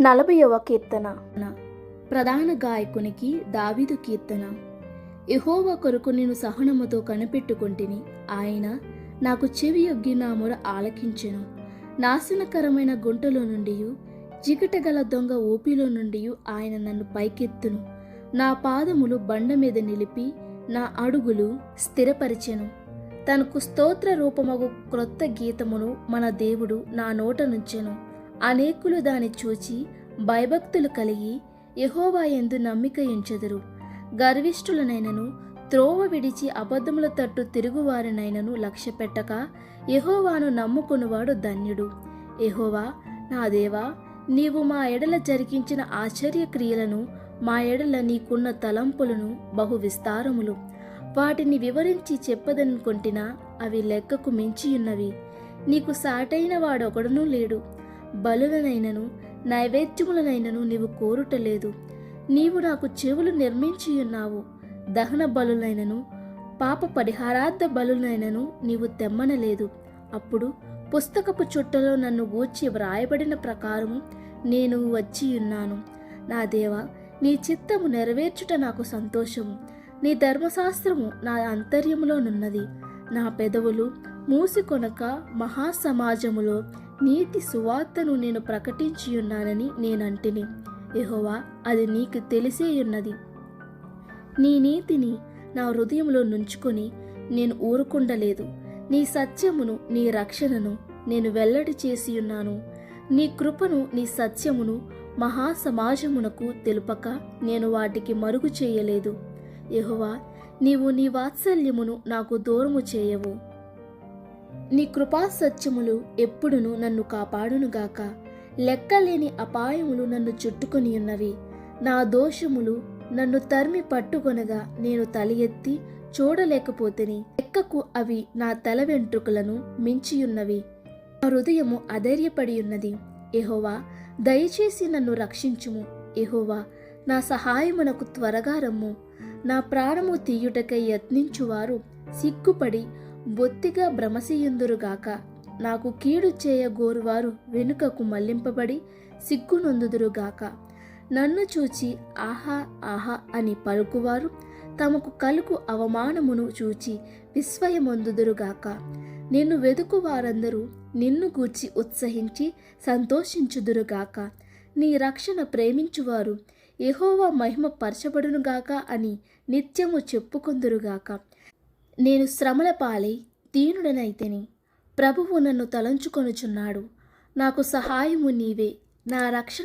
నలభైవ కీర్తన. ప్రధాన గాయకునికి దావిదు కీర్తన. ఎహోవ కొరకు నేను సహనముతో కనిపెట్టుకొంటిని. ఆయన నాకు చెవి యొగ్గి నా మొర ఆలకించెను. నాశనకరమైన గుంటలో నుండి జిగటగల దొంగ ఊపిలో నుండి ఆయన నన్ను పైకెత్తును. నా పాదములు బండ మీద నిలిపి నా అడుగులు స్థిరపరిచెను. తనకు స్తోత్ర రూపమగు క్రొత్త గీతమును మన దేవుడు నా నోట నుంచెను. అనేకులు దాన్ని చూచి భయభక్తులు కలిగి యహోవా ఎందు నమ్మిక ఎంచెదరు గర్విష్ఠులనైనను త్రోవ విడిచి అబద్ధముల తట్టు తిరుగువారినైనను లక్ష్య పెట్టక యెహోవాను నమ్ముకునివాడు ధన్యుడు. యహోవా నా దేవా నీవు మా ఎడల జరిగించిన ఆశ్చర్య క్రియలను మా ఎడల నీకున్న తలంపులను బహు విస్తారములు. వాటిని వివరించి చెప్పదనుకొంటినా అవి లెక్కకు మించియున్నవి. నీకు సాటైన వాడొకడునూ లేడు. బలులనైనను నైవేద్యములనైనను నీవు కోరుటలేదు. నీవు నాకు చెవులు నిర్మించియున్నావు. దహన బలులైనను పాప పరిహారార్థ బలులైనను నీవు తెమ్మనలేదు. అప్పుడు పుస్తకపు చుట్టలో నన్ను గూర్చి వ్రాయబడిన ప్రకారము నేను వచ్చియున్నాను. నా దేవా నీ చిత్తము నెరవేర్చుట నాకు సంతోషము. నీ ధర్మశాస్త్రము నా అంతర్యములోనున్నది నా పెదవులు మూసికొనక మహాసమాజములో నీతి సువార్తను నేను ప్రకటించియున్నానని నేనంటిని. ఎహోవా అది నీకు తెలిసేయున్నది. నీ నీతిని నా హృదయంలో నుంచుకొని నేను ఊరుకుండలేదు. నీ సత్యమును నీ రక్షణను నేను వెల్లడి చేసియున్నాను. నీ కృపను నీ సత్యమును మహాసమాజమునకు తెలుపక నేను వాటికి మరుగు చేయలేదు. యెహోవా నీవు నీ వాత్సల్యమును నాకు దూరము చేయవు. నీ కృపా సత్యములు ఎప్పుడును నన్ను కాపాడునుగాక. లెక్కలేని అపాయములు నన్ను చుట్టుకొని ఉన్నవి. నా దోషములు నన్ను తరిమి పట్టుకొనగా నేను తల ఎత్తి చూడలేకపోతేని. లెక్కకు అవి నా తల వెంట్రుకలను మించియున్నవి. నా హృదయము అధైర్యపడి ఉన్నది ఎహోవా దయచేసి నన్ను రక్షించుము. ఎహోవా నా సహాయమునకు త్వరగా రమ్ము. నా ప్రాణము తీయుటకై యత్నించువారు సిగ్గుపడి బొత్తిగా భ్రమసియుందురుగాక నాకు కీడు చేయగోరువారు వెనుకకు మళ్ళింపబడి సిగ్గునొందుదురుగాక. నన్ను చూచి ఆహా ఆహా అని పలుకువారు తమకు కలుకు అవమానమును చూచి విస్మయమొందుదురుగాక. నిన్ను వెదుకు వారందరూ నిన్ను గూర్చి ఉత్సహించి సంతోషించుదురుగాక. నీ రక్షణ ప్రేమించువారు ఎహోవా మహిమ పరచబడునుగాక అని నిత్యము చెప్పుకొందురుగాక. నేను శ్రమల పాలై దీనుడనైతేని. ప్రభువు నన్ను తలంచుకొనుచున్నాడు. నాకు సహాయము నీవే. నా రక్షణ